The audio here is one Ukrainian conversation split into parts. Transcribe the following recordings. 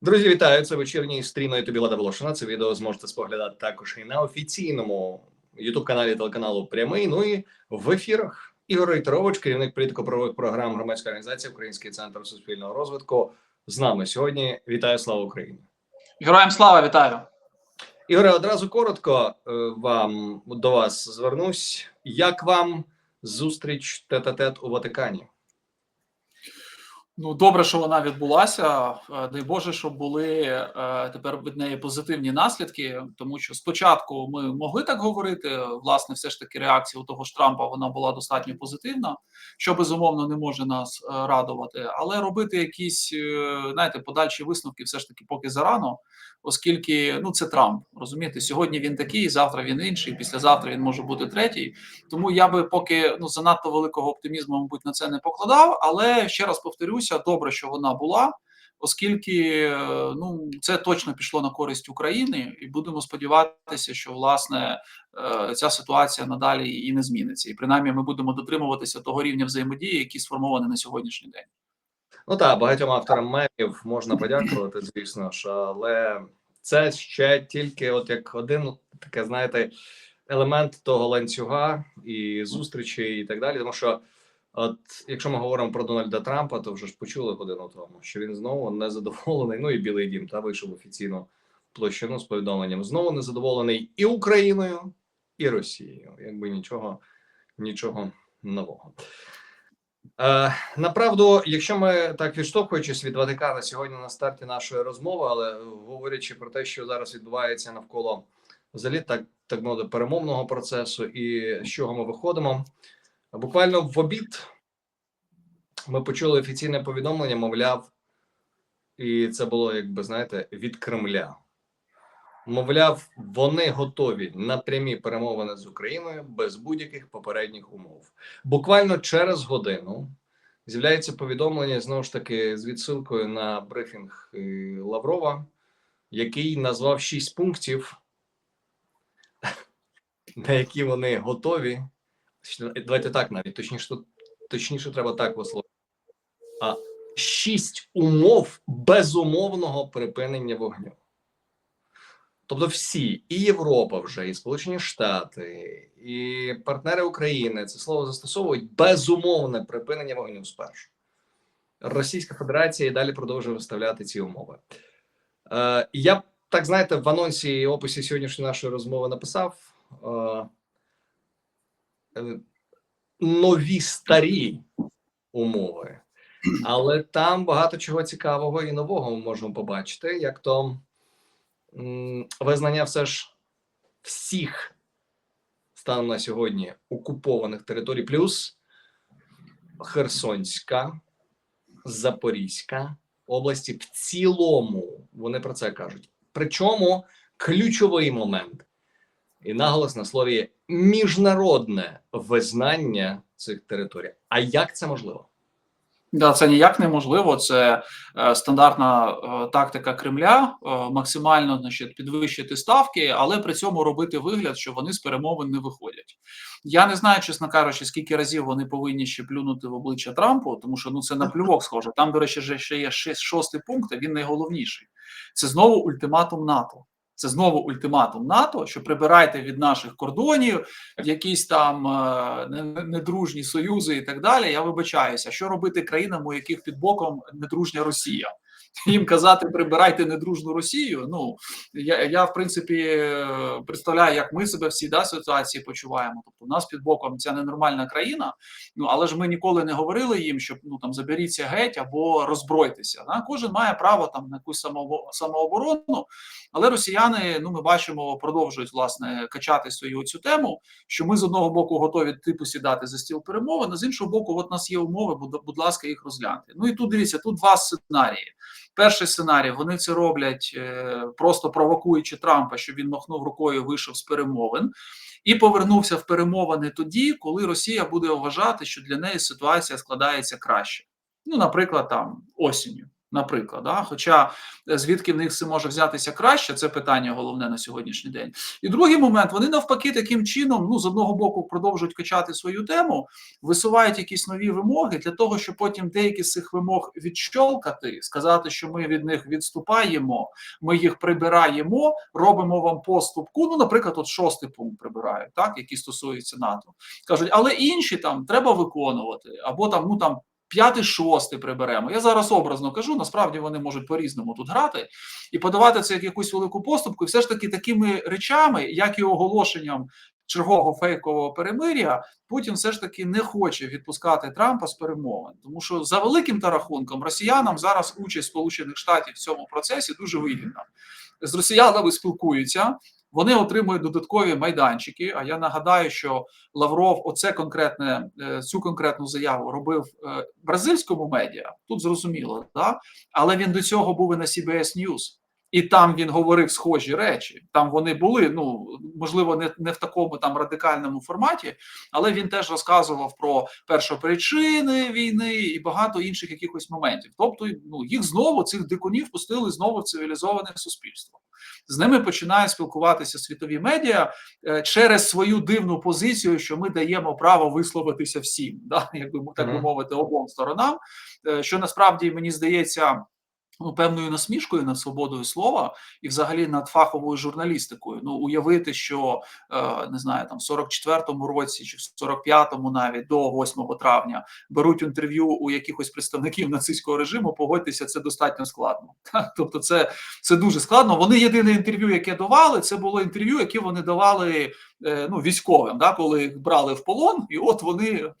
Друзі, вітаю! Це вечірній стрім на ютубі Лада Волошина. Це відео зможете споглядати також і на офіційному ютуб каналі телеканалу Прямий. Ну і в ефірах. Ігор Рейтерович, керівник політико-правових програм громадської організації Український центр суспільного розвитку. З нами сьогодні. Вітаю, слава Україні! Героям слава вітаю! Ігоре, одразу коротко е, вам до вас звернусь. Як вам зустріч тет-а-тет у Ватикані? Ну добре, що вона відбулася. Е, Дай Боже, щоб були е, тепер від неї позитивні наслідки, тому що спочатку ми могли так говорити. Власне, все ж таки, реакція у того ж Трампа вона була достатньо позитивна, що безумовно не може нас е, радувати. Але робити якісь знаєте, подальші висновки, все ж таки, поки зарано, оскільки ну це Трамп. Розумієте, сьогодні він такий, завтра він інший, післязавтра він може бути третій. Тому я би поки ну занадто великого оптимізму, мабуть, на це не покладав. Але ще раз повторюся, добре, що вона була, оскільки е, ну це точно пішло на користь України, і будемо сподіватися, що власне е, ця ситуація надалі і не зміниться. І принаймні ми будемо дотримуватися того рівня взаємодії, який сформований на сьогоднішній день. Ну так, багатьом авторам мемів можна подякувати, звісно ж, але це ще тільки от як один таке, знаєте, елемент того ланцюга і зустрічі, і так далі. Тому що, от якщо ми говоримо про Дональда Трампа, то вже ж почули годину тому, що він знову незадоволений. Ну і Білий Дім та вийшов офіційно площину з повідомленням. Знову незадоволений і Україною, і Росією. Якби нічого, нічого нового. Е, Направду, якщо ми так відштовхуючись від Ватикана сьогодні на старті нашої розмови, але говорячи про те, що зараз відбувається навколо взагалі так так мовити перемовного процесу, і з чого ми виходимо, буквально в обід ми почули офіційне повідомлення, мовляв, і це було, якби знаєте, від Кремля. Мовляв, вони готові на прямі перемовини з Україною без будь-яких попередніх умов. Буквально через годину з'являється повідомлення знову ж таки з відсилкою на брифінг е, Лаврова, який назвав шість пунктів, на які вони готові. Давайте так навіть точніше, точніше треба так висловити. А шість умов безумовного припинення вогню. Тобто, всі, і Європа вже, і Сполучені Штати, і партнери України це слово застосовують безумовне припинення вогню спершу. Російська Федерація і далі продовжує виставляти ці умови. Е, Я так знаєте, в анонсі і описі сьогоднішньої нашої розмови написав е, нові старі умови, але там багато чого цікавого і нового ми можемо побачити, як то визнання все ж всіх станом на сьогодні окупованих територій, плюс Херсонська, Запорізька області в цілому. Вони про це кажуть. Причому ключовий момент і наголос на слові міжнародне визнання цих територій. А як це можливо? Да, це ніяк неможливо. Це е, стандартна е, тактика Кремля, е, максимально значить, підвищити ставки, але при цьому робити вигляд, що вони з перемовин не виходять. Я не знаю, чесно кажучи, скільки разів вони повинні ще плюнути в обличчя Трампу, тому що ну це на плювок схоже. Там, до речі, ще є шостий пункт. а Він найголовніший. Це знову ультиматум НАТО. Це знову ультиматум НАТО, що прибирайте від наших кордонів якісь там е, недружні союзи і так далі. Я вибачаюся, що робити країнам, у яких під боком недружня Росія їм казати прибирайте недружну Росію. Ну я я в принципі представляю, як ми себе всі да ситуації почуваємо. Тобто, у нас під боком ця ненормальна країна. Ну але ж ми ніколи не говорили їм, щоб ну там заберіться геть або розбройтеся. Да? Кожен має право там на якусь самооборону, але росіяни, ну ми бачимо, продовжують власне качати свою цю тему. Що ми з одного боку готові типу сідати за стіл перемовин, а з іншого боку, от нас є умови, будь, ласка, їх розгляньте. Ну і тут дивіться, тут два сценарії. Перший сценарій вони це роблять е, просто провокуючи Трампа, щоб він махнув рукою, вийшов з перемовин і повернувся в перемовини тоді, коли Росія буде вважати, що для неї ситуація складається краще. Ну, наприклад, там осінню. Наприклад, да? хоча е, звідки в них це може взятися краще, це питання головне на сьогоднішній день. І другий момент вони навпаки таким чином, ну з одного боку, продовжують качати свою тему, висувають якісь нові вимоги для того, щоб потім деякі з цих вимог відщолкати, сказати, що ми від них відступаємо, ми їх прибираємо, робимо вам поступку. Ну, наприклад, от шостий пункт прибирають, так який стосується НАТО. кажуть, але інші там треба виконувати, або там ну там. П'ятий, шостий приберемо. Я зараз образно кажу. Насправді вони можуть по-різному тут грати і подавати це як якусь велику поступку. І все ж таки такими речами, як і оголошенням чергового фейкового перемиря, Путін все ж таки не хоче відпускати Трампа з перемовин, тому що за великим та рахунком росіянам зараз участь Сполучених Штатів в цьому процесі дуже вигідна. З росіянами спілкуються. Вони отримують додаткові майданчики. А я нагадаю, що Лавров, оце конкретне е, цю конкретну заяву робив е, бразильському медіа. Тут зрозуміло, да? але він до цього був і на CBS News. І там він говорив схожі речі. Там вони були, ну можливо, не не в такому там радикальному форматі, але він теж розказував про першопричини війни і багато інших якихось моментів. Тобто, ну їх знову цих дикунів пустили знову в цивілізоване суспільство. З ними починають спілкуватися світові медіа е, через свою дивну позицію, що ми даємо право висловитися всім, да, якби так би мовити, обом сторонам. Е, що насправді мені здається ну, певною насмішкою над свободою слова і, взагалі, над фаховою журналістикою. Ну, уявити, що е, не знаю, там в 44-му році чи в 45-му навіть до 8 травня беруть інтерв'ю у якихось представників нацистського режиму. Погодьтеся, це достатньо складно. Тобто, це, це дуже складно. Вони єдине інтерв'ю, яке давали, це було інтерв'ю, яке вони давали. Ну, військовим, да, коли їх брали в полон, і от вони е,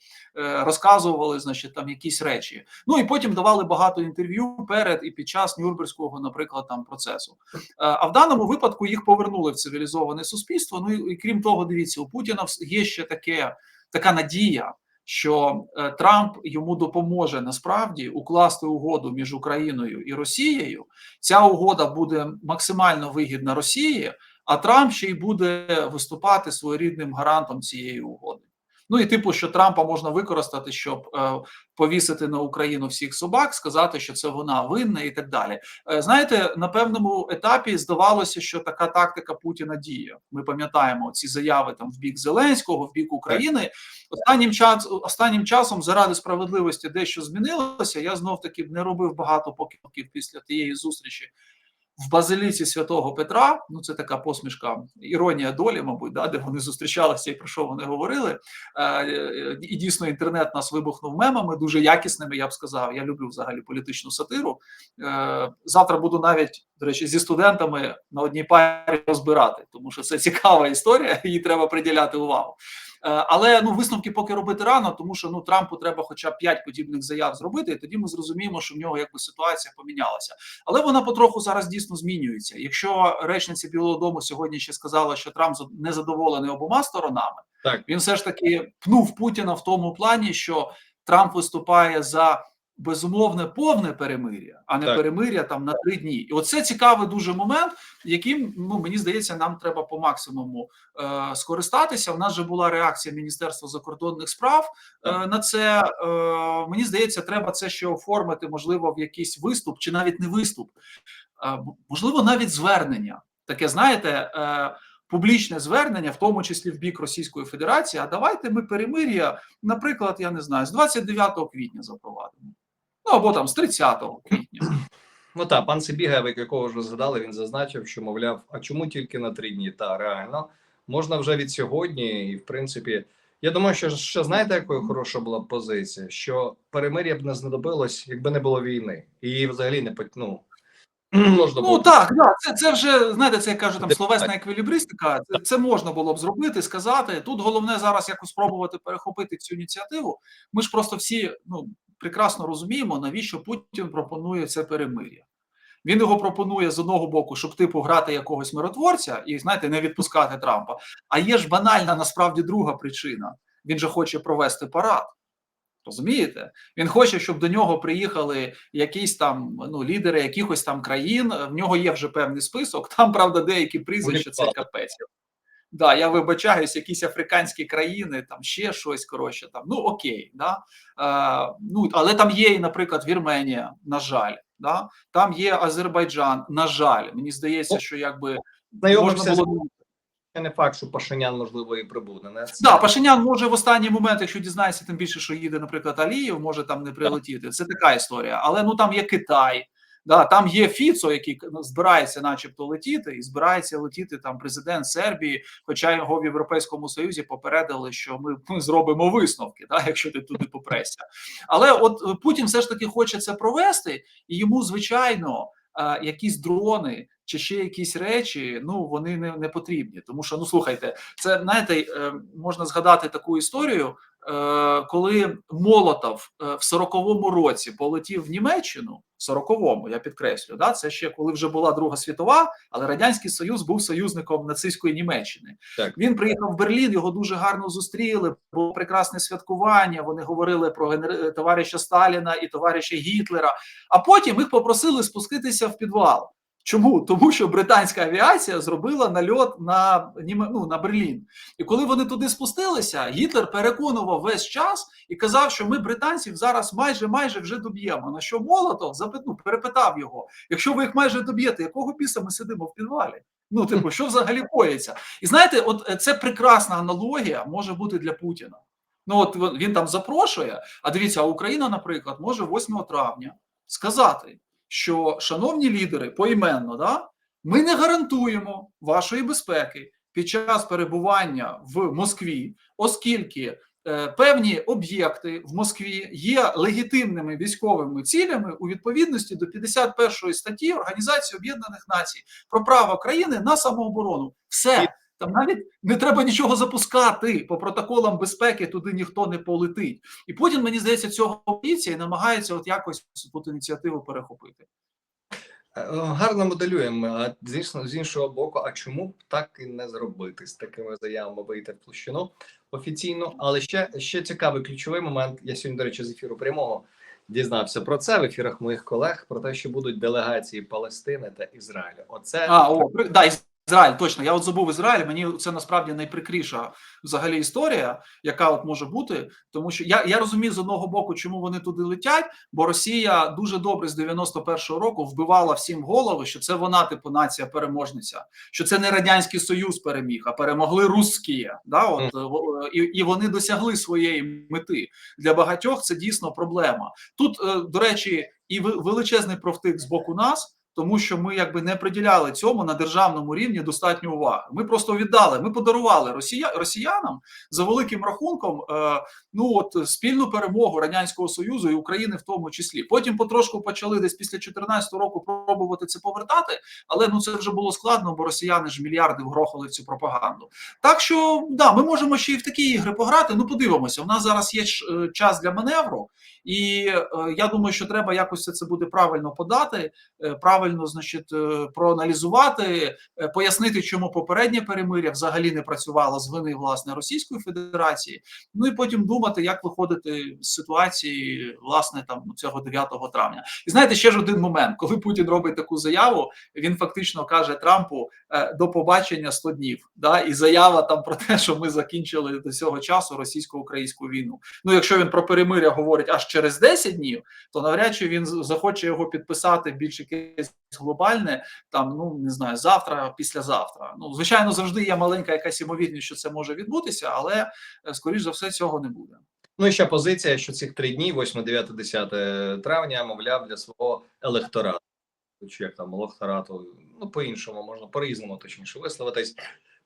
розказували, значить, там якісь речі. Ну і потім давали багато інтерв'ю перед і під час Нюрнберзького, наприклад, там процесу. Е, а в даному випадку їх повернули в цивілізоване суспільство. Ну і, крім того, дивіться, у Путіна є ще таке така надія. Що е, Трамп йому допоможе насправді укласти угоду між Україною і Росією. Ця угода буде максимально вигідна Росії, а Трамп ще й буде виступати своєрідним гарантом цієї угоди. Ну і типу, що Трампа можна використати, щоб е, повісити на Україну всіх собак, сказати, що це вона винна, і так далі. Е, знаєте, на певному етапі здавалося, що така тактика Путіна діє. Ми пам'ятаємо ці заяви там в бік Зеленського, в бік України. Останнім час останнім часом, заради справедливості, дещо змінилося. Я знов таки не робив багато покидків після тієї зустрічі в базиліці святого Петра. Ну це така посмішка, іронія долі, мабуть, да, де вони зустрічалися і про що вони говорили. Е, І дійсно інтернет нас вибухнув мемами, дуже якісними. Я б сказав. Я люблю взагалі політичну сатиру. Е, Завтра буду навіть до речі зі студентами на одній парі розбирати, тому що це цікава історія, їй треба приділяти увагу. Е, але ну висновки поки робити рано, тому що ну Трампу треба, хоча б п'ять подібних заяв зробити, і тоді ми зрозуміємо, що в нього якби ситуація помінялася. Але вона потроху зараз дійсно змінюється. Якщо речниця Білого Дому сьогодні ще сказала, що Трамп не задоволений обома сторонами, так він все ж таки пнув Путіна в тому плані, що Трамп виступає за безумовне повне перемир'я, а не Так. перемир'я там на три дні. І оце цікавий дуже момент, яким ну мені здається, нам треба по максимуму е, скористатися. У нас же була реакція Міністерства закордонних справ е, на це. Е, мені здається, треба це ще оформити, можливо, в якийсь виступ чи навіть не виступ, е, можливо, навіть звернення. Таке знаєте. Е, Публічне звернення, в тому числі в бік Російської Федерації, а давайте ми перемир'я, наприклад, я не знаю, з 29 квітня запровадимо. Ну або там з 30 квітня. Ну так, пан Сибігаєв, якого вже згадали, він зазначив, що мовляв, а чому тільки на три дні? Та реально можна вже від сьогодні, і в принципі, я думаю, що ще знаєте, якою хороша була б позиція, що перемир'я б не знадобилось, якби не було війни, і її взагалі не пот- ну, можна Ну так, да, це, це вже знаєте, це я кажу там словесна еквілібристика. Це, це можна було б зробити, сказати. Тут головне зараз якось спробувати перехопити цю ініціативу. Ми ж просто всі ну прекрасно розуміємо, навіщо Путін пропонує це перемир'я. Він його пропонує з одного боку, щоб типу грати якогось миротворця і знаєте, не відпускати Трампа. А є ж банальна насправді друга причина. Він же хоче провести парад. Розумієте? Він хоче, щоб до нього приїхали якісь там ну, лідери якихось там країн. В нього є вже певний список. Там, правда, деякі прізвища це капець. Да, я вибачаюсь, якісь африканські країни, там ще щось коротше. Там ну окей, да. Е, ну але там є і, наприклад, Вірменія, на жаль, Да? Там є Азербайджан. На жаль, мені здається, що якби можна було Це не факт, що Пашинян можливо і прибуде. Не? Да, Пашинян може в останній момент, якщо дізнається, тим більше, що їде, наприклад, Алієв, може там не прилетіти. Це така історія. Але ну там є Китай, да, там є Фіцо, який ну, збирається, начебто, летіти, і збирається летіти там президент Сербії. Хоча його в Європейському Союзі попередили, що ми, ми зробимо висновки, да, якщо ти туди попресся. Але от е, Путін все ж таки хоче це провести, і йому звичайно. е, Якісь дрони чи ще якісь речі, ну вони не, не потрібні, тому що ну слухайте, це знаєте, е, можна згадати таку історію, коли Молотов е, в 40-му році полетів в Німеччину, в 40-му, я підкреслю, да, це ще коли вже була Друга світова, але радянський союз був союзником нацистської Німеччини. Так. Він приїхав в Берлін, його дуже гарно зустріли. Було прекрасне святкування. Вони говорили про генер... товариша Сталіна і товариша Гітлера. А потім їх попросили спуститися в підвал. Чому? Тому що британська авіація зробила нальот на ну, на Берлін. І коли вони туди спустилися, Гітлер переконував весь час і казав, що ми британців зараз майже майже вже доб'ємо. На що Молотов запит, ну, перепитав його: якщо ви їх майже доб'єте, якого біса ми сидимо в підвалі? Ну, типу, що взагалі коїться? І знаєте, от е, це прекрасна аналогія може бути для Путіна. Ну, от він- там запрошує. А дивіться, Україна, наприклад, може 8 травня сказати, що шановні лідери, поіменно, да, ми не гарантуємо вашої безпеки під час перебування в Москві, оскільки е, певні об'єкти в Москві є легітимними військовими цілями у відповідності до 51 статті Організації Об'єднаних Націй про право країни на самооборону. Все. Там навіть не треба нічого запускати по протоколам безпеки, туди ніхто не полетить. І Путін, мені здається, цього боїться і намагається от якось тут ініціативу перехопити. Е, Гарно моделюємо. А звісно, з іншого боку, а чому б так і не зробити з такими заявами вийти в площину офіційно? Але ще, ще цікавий ключовий момент. Я сьогодні, до речі, з ефіру прямого дізнався про це в ефірах моїх колег, про те, що будуть делегації Палестини та Ізраїлю. Оце А, о, да, Ізраїль, точно. Я от забув Ізраїль. Мені це насправді найприкріша взагалі історія, яка от може бути. Тому що я, я розумію з одного боку, чому вони туди летять, бо Росія дуже добре з 91-го року вбивала всім в голови, що це вона, типу, нація переможниця, що це не радянський союз переміг, а перемогли русські. Да, от і, і вони досягли своєї мети. Для багатьох це дійсно проблема. Тут, е, до речі, і величезний профтик з боку нас. Тому що ми якби не приділяли цьому на державному рівні достатньо уваги. Ми просто віддали. Ми подарували росія, росіянам за великим рахунком. Е, ну от спільну перемогу радянського союзу і України в тому числі. Потім потрошку почали десь після 2014 року пробувати це повертати, але ну це вже було складно, бо росіяни ж мільярди вгрохали в цю пропаганду. Так що да, ми можемо ще й в такі ігри пограти. Ну подивимося. У нас зараз є е, час для маневру, і е, я думаю, що треба якось це буде правильно подати е, правильно, значить, е, проаналізувати, е, пояснити, чому попереднє перемиря взагалі не працювало з вини власне Російської Федерації. Ну і потім думати, як виходити з ситуації власне там цього 9 травня. І знаєте, ще ж один момент, коли Путін робить таку заяву, він фактично каже Трампу е, до побачення 100 днів. Да, і заява там про те, що ми закінчили до цього часу російсько-українську війну. Ну, якщо він про перемиря говорить аж через 10 днів, то навряд чи він захоче його підписати більш якесь глобальне, там ну не знаю, завтра, післязавтра. Ну звичайно, завжди є маленька якась ймовірність, що це може відбутися, але е, скоріш за все цього не буде. Ну і ще позиція, що цих три дні, 8, 9, 10 травня, мовляв, для свого електорату. Чи як там електорату, ну по-іншому можна по-різному точніше висловитись.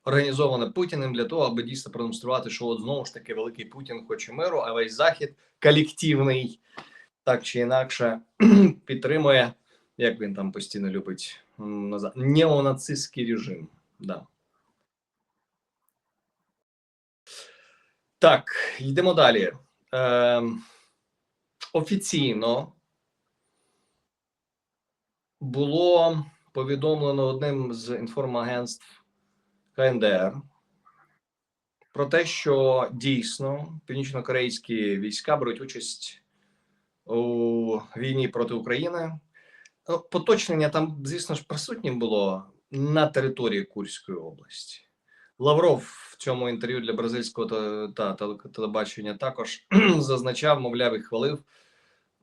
Організоване Путіним для того, аби дійсно продемонструвати, що от знову ж таки великий Путін хоче миру, а весь захід колективний, так чи інакше, підтримує, як він там постійно любить назад, неонацистський режим. Да. Так, йдемо далі. Ем, офіційно було повідомлено одним з інформагентств КНДР про те, що дійсно північно-корейські війська беруть участь у війні проти України. Ну, Поточнення там, звісно ж, присутнім було на території Курської області. Лавров в цьому інтерв'ю для бразильського та, та, телебачення також зазначав, мовляв, і хвалив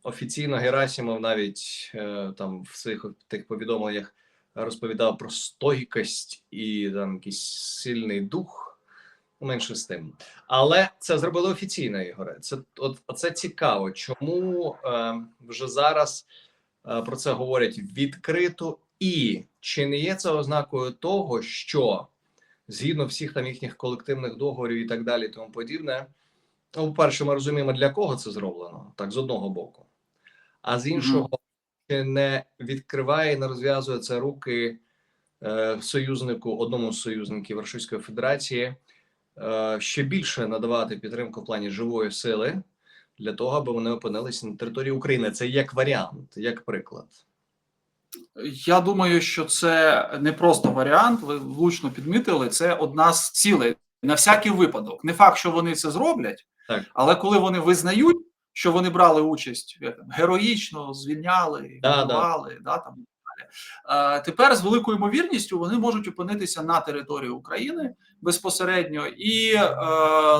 офіційно Герасимов навіть е, там в своїх тих повідомленнях розповідав про стойкость і там якийсь сильний дух. Ну, Менше з тим, але це зробили офіційно, Ігоре. Це от це цікаво. Чому е, вже зараз е, про це говорять відкрито, і чи не є це ознакою того, що згідно всіх там їхніх колективних договорів і так далі, тому подібне. Ну, по-перше, ми розуміємо, для кого це зроблено, так, з одного боку. А з іншого, чи не відкриває і не розв'язує це руки е, союзнику, одному з союзників Російської Федерації, е, ще більше надавати підтримку в плані живої сили для того, аби вони опинилися на території України. Це як варіант, як приклад. Я думаю, що це не просто варіант. Ви влучно підмітили. Це одна з цілей на всякий випадок. Не факт, що вони це зроблять, Так. але коли вони визнають, що вони брали участь героїчно, звільняли, Да, да. да. там тепер з великою ймовірністю вони можуть опинитися на території України безпосередньо, і е,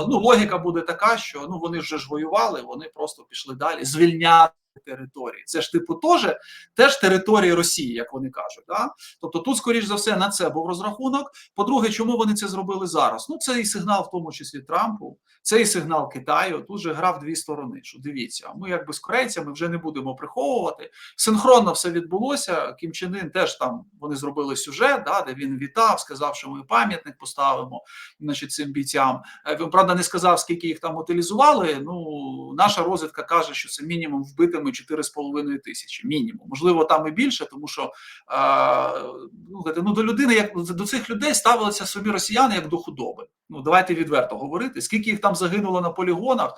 ну логіка буде така, що ну вони вже ж воювали, вони просто пішли далі звільняти території. Це ж типу теж теж території Росії, як вони кажуть. Да? Тобто, тут, скоріш за все, на це був розрахунок. По-друге, чому вони це зробили зараз? Ну, це і сигнал, в тому числі Трампу, це і сигнал Китаю. Тут же грав дві сторони. Що дивіться, ми якби з корейцями вже не будемо приховувати. Синхронно все відбулося. Кім Чен Ін теж там вони зробили сюжет, да, де він вітав, сказав, що ми пам'ятник поставимо значить, цим бійцям. Е, Він правда не сказав, скільки їх там утилізували. Ну наша розвідка каже, що це мінімум вбитими 4,5 тисячі. Мінімум, можливо, там і більше, тому що ну, ну до людини, як до цих людей ставилися собі росіяни як до худоби. Ну давайте відверто говорити. Скільки їх там загинуло на полігонах,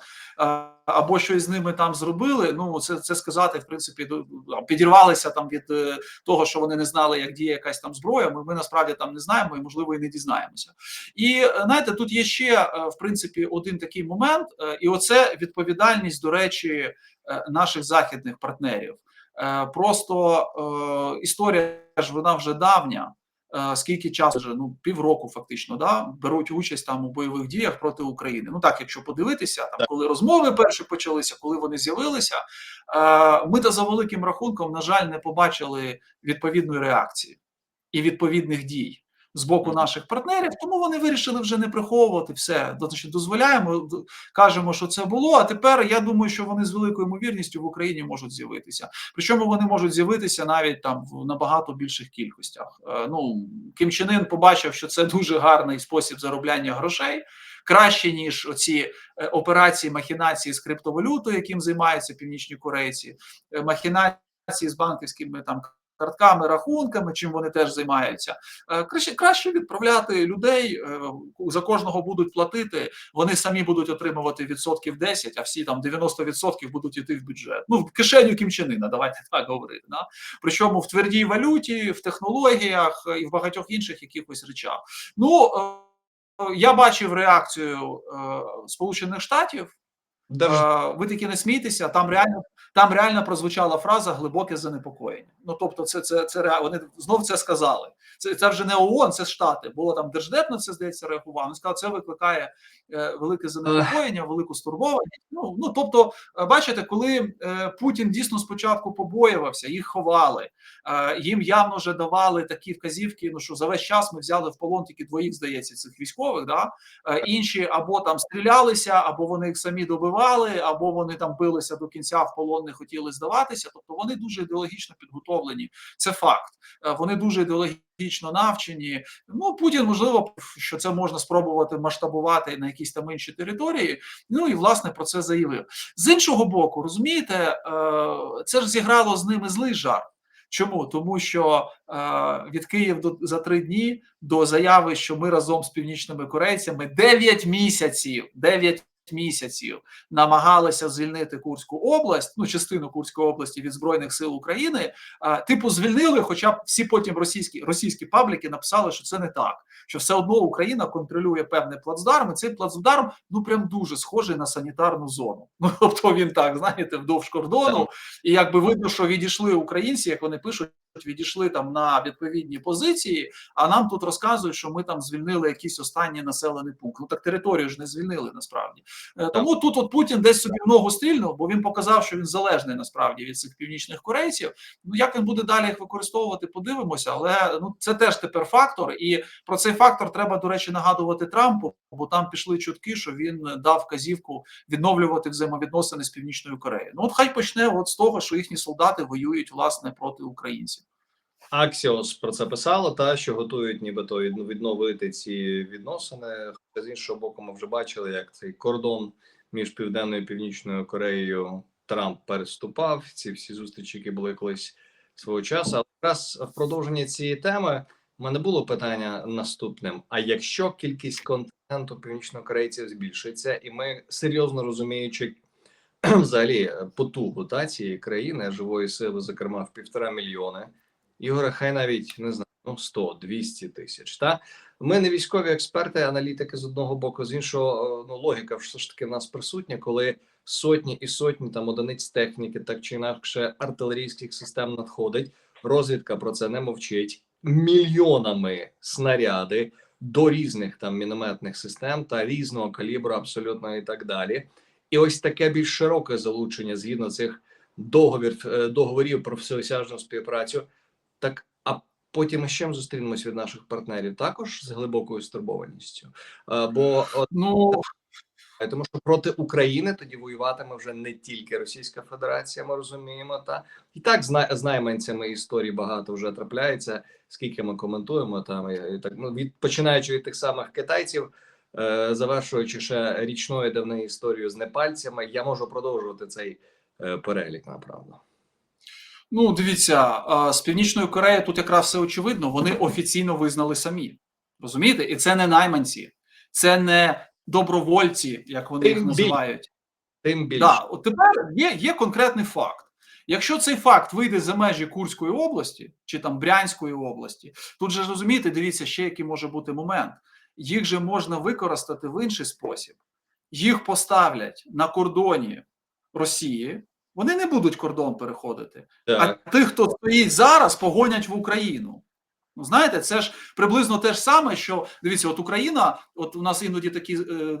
або щось з ними там зробили. Ну це це сказати, в принципі, підірвалися там від е, того, що вони не знали, як діє якась там зброя. Ми, ми насправді там не знаємо і можливо і не дізнаємося. І знаєте, тут є ще е, в принципі один такий момент, е, і оце відповідальність, до речі, наших західних партнерів. Е, Просто е, історія ж вона вже давня. Е, Скільки часу вже ну півроку, фактично, да беруть участь там у бойових діях проти України. Ну так, якщо подивитися, там коли розмови перші почалися, коли вони з'явилися, е, ми та за великим рахунком, на жаль, не побачили відповідної реакції і відповідних дій з боку наших партнерів. Тому вони вирішили вже не приховувати все. Значить, дозволяємо, кажемо, що це було. А тепер я думаю, що вони з великою ймовірністю в Україні можуть з'явитися. Причому вони можуть з'явитися навіть там в набагато більших кількостях. Е, Ну Кім Чен Ін побачив, що це дуже гарний спосіб заробляння грошей. Краще ніж оці е, операції махінації з криптовалютою, яким займаються північні корейці, е, махінації з банківськими там картками, рахунками, чим вони теж займаються. Е, Краще краще відправляти людей е, за кожного будуть платити. Вони самі будуть отримувати відсотків 10, а всі там 90% будуть йти в бюджет. Ну в кишеню Кімчанина, давайте так говорити. Да? Причому в твердій валюті, в технологіях е, і в багатьох інших якихось речах. Ну я бачив реакцію Сполучених Штатів. Держ... Е, ви таки не смійтеся, там реально там реально прозвучала фраза глибоке занепокоєння. Ну тобто, це це це вони знов це сказали. Це це вже не ООН, це Штати. Було там держдеп на це здається реагував. Він сказав, це викликає е, велике занепокоєння, велику стурбованість. Ну ну тобто, е, бачите, коли е, Путін дійсно спочатку побоювався, їх ховали, їм явно вже давали такі вказівки. Ну що за весь час ми взяли в полон тільки двоїх, здається, цих військових. Да? Інші або там стрілялися, або вони їх самі добивали, або вони там билися до кінця в полон, не хотіли здаватися. Тобто вони дуже ідеологічно підготовлені. Це факт. Вони дуже ідеологічно навчені. Ну Путін можливо, що це можна спробувати масштабувати на якісь там інші території. Ну і власне про це заявив. З іншого боку, розумієте, е, це ж зіграло з ними злий жарт. Чому? Тому що е, від Київ до за три дні до заяви, що ми разом з північними корейцями 9 місяців, 9 місяців намагалися звільнити Курську область, ну частину Курської області від збройних сил України. А, типу, звільнили, хоча б всі потім російські російські пабліки написали, що це не так, що все одно Україна контролює певний плацдарм. і Цей плацдарм ну прям дуже схожий на санітарну зону. Ну тобто він так знаєте, вдовж кордону, і якби видно, що відійшли українці, як вони пишуть. Відійшли там на відповідні позиції, а нам тут розказують, що ми там звільнили якийсь останній населений пункт. Ну так територію ж не звільнили насправді. Е, Тому тут от Путін десь собі в ногу стрільнув, бо він показав, що він залежний насправді від цих північних корейців. Ну як він буде далі їх використовувати, подивимося. Але ну це теж тепер фактор, і про цей фактор треба до речі нагадувати Трампу, бо там пішли чутки, що він дав вказівку відновлювати взаємовідносини з північною Кореєю. Ну от хай почне от з того, що їхні солдати воюють власне проти українців. Аксіос про це писало, та що готують нібито від- відновити ці відносини. З іншого боку, ми вже бачили, як цей кордон між південною і північною Кореєю Трамп переступав. Ці всі зустрічі, які були колись свого часу. Але якраз в продовженні цієї теми в мене було питання наступним: а якщо кількість континенту північнокорейців збільшиться, і ми серйозно розуміючи взагалі е, потугу та цієї країни живої сили, зокрема в півтора мільйони. Ігоре, хай навіть не знаю, ну 100, 200 тисяч. Та ми не військові експерти, аналітики з одного боку, з іншого, е, ну логіка все ж таки в нас присутня, коли сотні і сотні там одиниць техніки, так чи інакше артилерійських систем надходить. Розвідка про це не мовчить мільйонами снаряди до різних там мінометних систем та різного калібру, абсолютно і так далі. І ось таке більш широке залучення згідно цих договір е, договорів про всеосяжну співпрацю. Так а потім чим зустрінемось від наших партнерів також з глибокою стурбованістю. Бо Ну е, тому що проти України тоді воюватиме вже не тільки Російська Федерація, ми розуміємо, та і так зна, з найманцями історій багато вже трапляється. Скільки ми коментуємо там і, так ну від починаючи від тих самих китайців. е, Завершуючи ще річною давною історією з непальцями, я можу продовжувати цей е, перелік направду. Ну, дивіться, з Північною Кореєю тут якраз все очевидно. Вони офіційно визнали самі. Розумієте? І це не найманці, це не добровольці, як вони їх Тим біль- називають. Тим більше Да, от тепер є, є конкретний факт. Якщо цей факт вийде за межі Курської області чи там Брянської області, тут же розумієте, дивіться, ще який може бути момент. Їх же можна використати в інший спосіб. Їх поставлять на кордоні Росії. Вони не будуть кордон переходити. так. А тих, хто стоїть зараз, погонять в Україну. Ну, знаєте, це ж приблизно те ж саме, що дивіться, от Україна, от у нас іноді такі, е,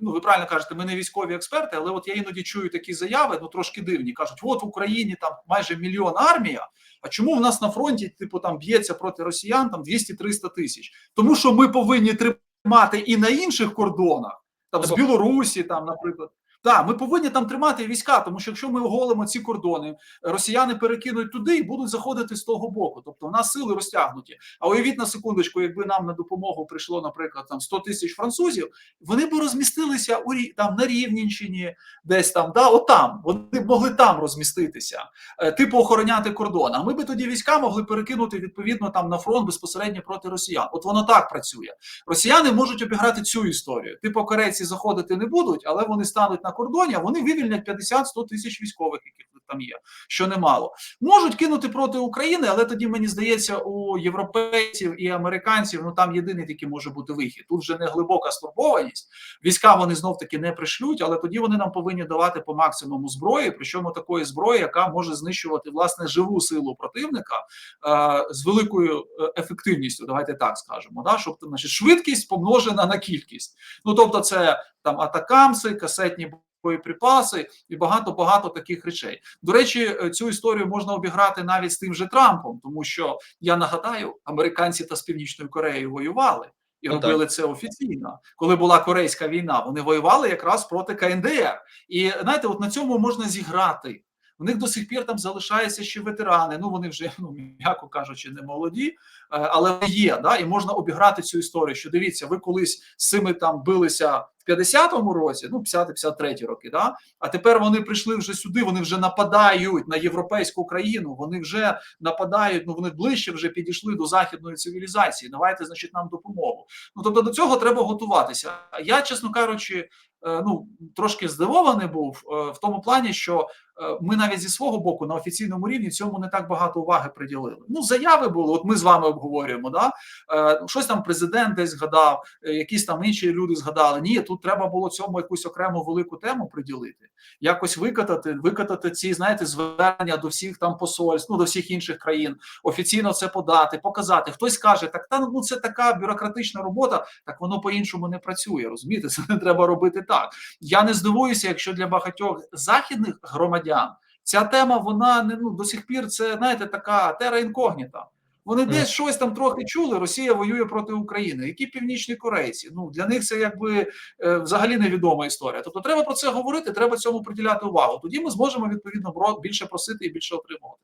ну ви правильно кажете, ми не військові експерти, але от я іноді чую такі заяви, ну трошки дивні. кажуть, от в Україні там майже мільйон армія. А чому в нас на фронті, типу, там б'ється проти росіян там 200-300 тисяч? Тому що ми повинні тримати і на інших кордонах, там з Білорусі, там, наприклад. Так, ми повинні там тримати війська, тому що якщо ми оголимо ці кордони, росіяни перекинуть туди і будуть заходити з того боку. Тобто у нас сили розтягнуті. А уявіть на секундочку, якби нам на допомогу прийшло, наприклад, там 100 тисяч французів, вони б розмістилися у там на Рівненщині, десь там, да, отам. Вони б могли там розміститися, е, типу охороняти кордон. А ми би тоді війська могли перекинути відповідно там на фронт безпосередньо проти росіян. От воно так працює. Росіяни можуть обіграти цю історію. Типу, корейці заходити не будуть, але вони стануть на кордоні, а вони вивільнять 50-100 тисяч військових, яких там є, що немало. Можуть кинути проти України, але тоді мені здається, у європейців і американців ну там єдиний такий може бути вихід. Тут вже не глибока стурбованість. Війська вони знов таки не пришлють, але тоді вони нам повинні давати по максимуму зброї, причому такої зброї, яка може знищувати власне живу силу противника е, з великою е, ефективністю. Давайте так скажемо. Да? Щоб значить, швидкість помножена на кількість. Ну тобто, це там атакамси, касетні боєприпаси і багато багато таких речей. До речі, е, цю історію можна обіграти навіть з тим же Трампом, тому що я нагадаю, американці та з північною Кореєю воювали. І Ну, робили це офіційно, коли була корейська війна. Вони воювали якраз проти КНДР. І знаєте, от на цьому можна зіграти. У них до сих пір там залишаються ще ветерани. Ну вони вже ну м'яко кажучи, не молоді, е, але є. Да, і можна обіграти цю історію. Що дивіться, ви колись з цими там билися в 50-му році, ну 50-53 роки. Да, а тепер вони прийшли вже сюди. Вони вже нападають на європейську країну. Вони вже нападають. Ну вони ближче вже підійшли до західної цивілізації. Давайте, значить, нам допомогу. Ну тобто до цього треба готуватися. Я, чесно кажучи, е, ну трошки здивований був е, в тому плані, що е, ми навіть зі свого боку на офіційному рівні цьому не так багато уваги приділили. Ну, заяви були. От ми з вами обговорюємо. Да? Е, Щось там президент десь згадав, якісь там інші люди згадали. Ні, тут треба було цьому якусь окрему велику тему приділити, якось викатати, викатати ці, знаєте, звернення до всіх там посольств, ну до всіх інших країн, офіційно це подати, показати. Хтось каже, так та ну це така бюрократична робота, так воно по-іншому не працює. Розумієте, це не треба робити так. Я не здивуюся, якщо для багатьох західних громадян ця тема вона не ну до сих пір це знаєте така тера інкогніта. Вони десь щось там трохи чули. Росія воює проти України. Які північні корейці? Ну для них це якби е, взагалі невідома історія. Тобто, треба про це говорити, треба цьому приділяти увагу. Тоді ми зможемо відповідно більше просити і більше отримувати.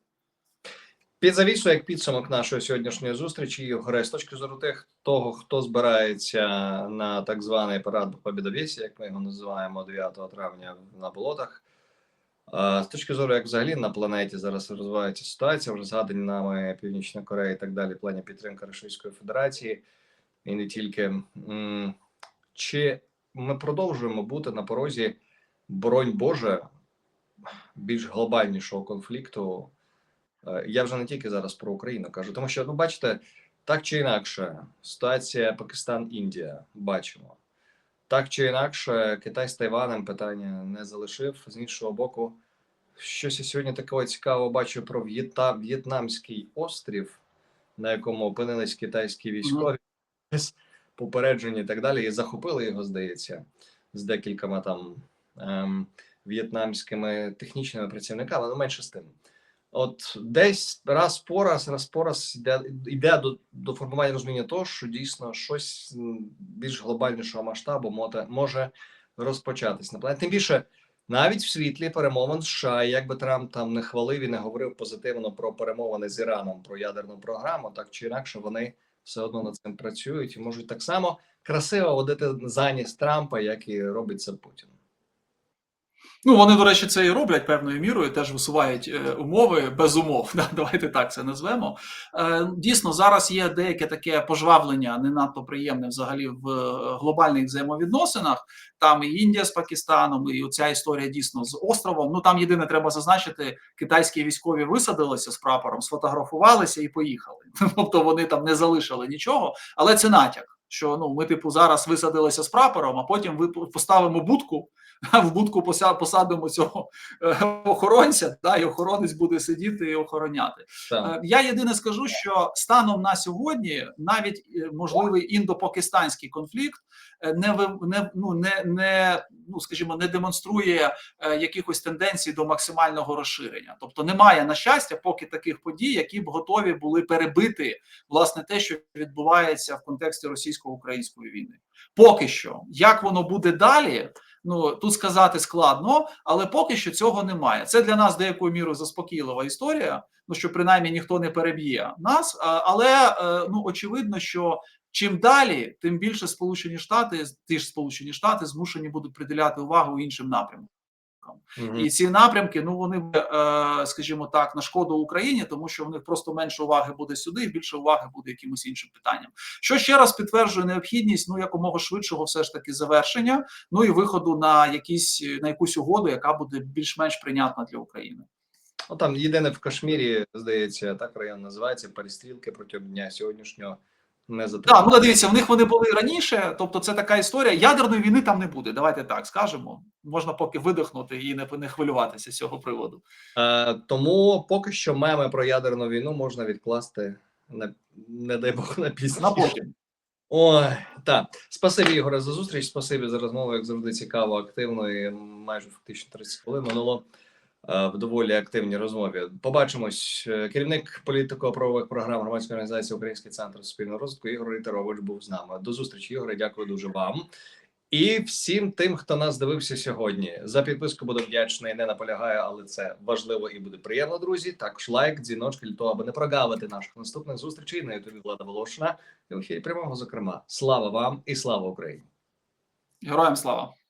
Під завісу, як підсумок нашої сьогоднішньої зустрічі, Ігоре, з точки зору тих, того, хто збирається на так званий парад Побідовєсі, як ми його називаємо 9 травня на болотах. З точки зору, як взагалі на планеті зараз розвивається ситуація, вже згадані нами Північна Корея і так далі, в плані підтримки Російської Федерації, і не тільки. Чи ми продовжуємо бути на порозі, боронь Боже, більш глобальнішого конфлікту? Е, Я вже не тільки зараз про Україну кажу, тому що ну бачите, так чи інакше, ситуація Пакистан-Індія бачимо. Так чи інакше, Китай з Тайванем питання не залишив. З іншого боку, щось я сьогодні такого цікавого бачу про В'єта, В'єтнамський острів, на якому опинились китайські військові без попередження і так далі, і захопили його, здається, з декількома там ем, в'єтнамськими технічними працівниками, ну менше з тим. От десь раз по раз, раз по раз йде, йде до, до формування розуміння того, що дійсно щось більш глобальнішого масштабу може, може розпочатись на планеті. Тим більше, навіть в світлі перемовин США, як би Трамп там не хвалив і не говорив позитивно про перемовини з Іраном, про ядерну програму, так чи інакше вони все одно над цим працюють і можуть так само красиво водити заніс Трампа, як і робить це Путін. Ну вони, до речі, це і роблять певною мірою, теж висувають е, умови без умов. Да, давайте так це назвемо. Е, дійсно, зараз є деяке таке пожвавлення, не надто приємне взагалі в е, глобальних взаємовідносинах. Там і Індія з Пакистаном, і оця історія дійсно з островом. Ну там єдине треба зазначити, китайські військові висадилися з прапором, сфотографувалися і поїхали. Тобто вони там не залишили нічого, але це натяк. Що ну ми, типу, зараз висадилися з прапором, а потім ви поставимо будку, в будку посадимо цього е, охоронця, да, і охоронець буде сидіти і охороняти. Так. Е, Я єдине скажу, що станом на сьогодні навіть е, можливий індо-пакистанський конфлікт не не, ну, не, не ну скажімо, не демонструє якихось тенденцій до максимального розширення. Тобто немає на щастя поки таких подій, які б готові були перебити власне те, що відбувається в контексті російсько-української війни. Поки що, як воно буде далі, ну тут сказати складно, але поки що цього немає. Це для нас деякою мірою заспокійлива історія. Ну що принаймні ніхто не переб'є нас, але е, ну очевидно, що чим далі, тим більше Сполучені Штати, ті ж Сполучені Штати змушені будуть приділяти увагу іншим напрямкам. Мгм. І ці напрямки, ну вони е, скажімо так, на шкоду Україні, тому що в них просто менше уваги буде сюди, і більше уваги буде якимось іншим питанням. Що ще раз підтверджує необхідність ну якомога швидшого, все ж таки, завершення, ну і виходу на якісь на якусь угоду, яка буде більш-менш прийнятна для України. Ну там єдине в Кашмірі, здається, так район називається перестрілки протягом дня сьогоднішнього не Так, затримали. ну дивіться, в них вони були раніше. Тобто, це така історія. Ядерної війни там не буде. Давайте так скажемо. Можна поки видихнути і не, не хвилюватися з цього приводу. Е, тому поки що меми про ядерну війну можна відкласти на не дай Бог на пізніше. На потім. Ой, так. Спасибі, Ігоре, за зустріч. Спасибі за розмову, як завжди, цікаво, активно і майже фактично 30 хвилин минуло в доволі активній розмові. Побачимось. Е, Керівник політико-правових програм громадської організації Український центр суспільного розвитку Ігор Рітерович був з нами. До зустрічі, Ігоре. Дякую дуже вам. І всім тим, хто нас дивився сьогодні. За підписку буду вдячний. Не наполягаю, але це важливо і буде приємно, друзі. Також лайк, дзвіночки для того, аби не прогавити наших наступних зустрічей на ютубі Влада Волошина і прямого. Зокрема, слава вам і слава Україні! Героям слава!